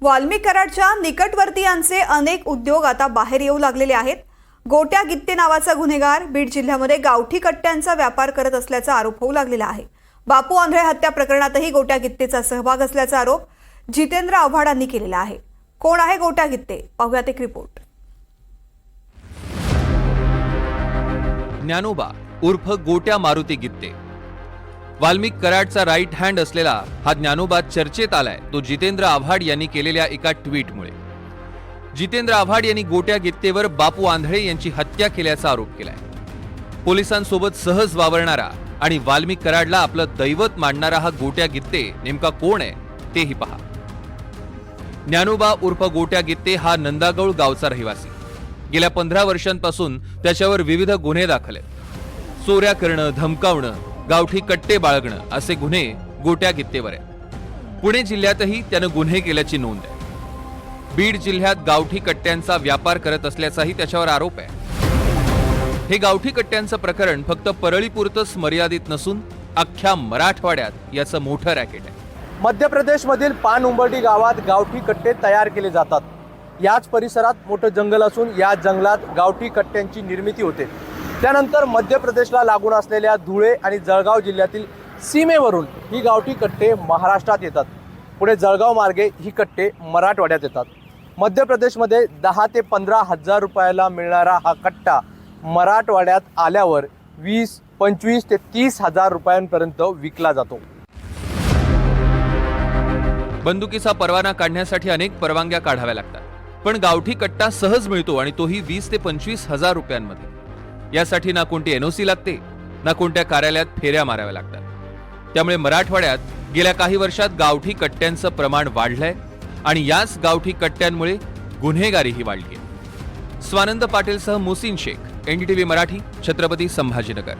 वाल्मीकराडच्या निकटवर्तीयांचे अनेक उद्योग आता बाहेर येऊ लागलेले आहेत. गोट्या गित्ते नावाचा गुन्हेगार बीड जिल्ह्यामध्ये गावठी कट्ट्यांचा व्यापार करत असल्याचा आरोप होऊ लागलेला आहे. बापू आंधळे हत्या प्रकरणातही गोट्या गित्तेचा सहभाग असल्याचा आरोप जितेंद्र आव्हाडांनी केलेला आहे. कोण आहे गोट्या गित्ते? पाहुयात एक रिपोर्ट. ज्ञानोबा उर्फ गोट्या मारुती गित्ते. वाल्मिक कराडचा राईट हँड असलेला हा ज्ञानोबा चर्चेत आलाय. तो जितेंद्र आव्हाड यांनी केलेल्या एका ट्विटमुळे जितेंद्र आव्हाड यांनी गोट्या गित्तेवर बापू आंधळे यांची हत्या केल्याचा आरोप केलाय. पोलिसांसोबत सहज वावरणारा आणि वाल्मिक कराडला आपलं दैवत मांडणारा हा गोट्या गित्ते नेमका कोण आहे तेही पहा. ज्ञानोबा उर्फ गोट्या गित्ते हा नंदागौळ गावचा रहिवासी. गेल्या पंधरा वर्षांपासून त्याच्यावर विविध गुन्हे दाखल आहेत. चोऱ्या करणं धमकावणं गावठी कट्टे बाळगणं असे गुन्हे गोट्या गित्तेवर आहेत. पुणे जिल्ह्यातही त्यानं गुन्हे केल्याची नोंद आहे. बीड जिल्ह्यात गावठी कट्ट्यांचा व्यापार करत असल्याचाही त्याच्यावर आरोप आहे. हे गावठी कट्ट्यांचं प्रकरण फक्त परळीपुरतंच मर्यादित नसून अख्ख्या मराठवाड्यात याचं मोठं रॅकेट आहे. मध्य प्रदेशमधील पान उंबर्टी गावात गावठी कट्टे तयार केले जातात. याच परिसरात मोठं जंगल असून या जंगलात गावठी कट्ट्यांची निर्मिती होते. त्यानंतर मध्य प्रदेशला लागून असलेल्या धुळे आणि जळगाव जिल्ह्यातील सीमेवरून ही गावठी कट्टे महाराष्ट्रात येतात. पुढे जळगाव मार्गे ही कट्टे मराठवाड्यात येतात. मध्य प्रदेशमध्ये दहा ते पंधरा हजार रुपयाला मिळणारा हा कट्टा मराठवाड्यात आल्यावर वीस पंचवीस ते तीस हजार रुपयांपर्यंत विकला जातो. बंदुकीचा परवाना काढण्यासाठी अनेक परवानग्या काढाव्या लागतात. पण गावठी कट्टा सहज मिळतो आणि तोही वीस ते पंचवीस हजार रुपयांमध्ये. यासाठी ना कोणती एनओसी लागते ना कोणत्या कार्यालयात फेऱ्या माराव्या लागतात. त्यामुळे मराठवाड्यात गेल्या काही वर्षात गावठी कट्ट्यांचं प्रमाण वाढलंय आणि याच गावठी कट्ट्यांमुळे गुन्हेगारीही वाढली आहे. स्वानंद पाटीलसह मुसीन शेख एनडीटीव्ही मराठी छत्रपती संभाजीनगर.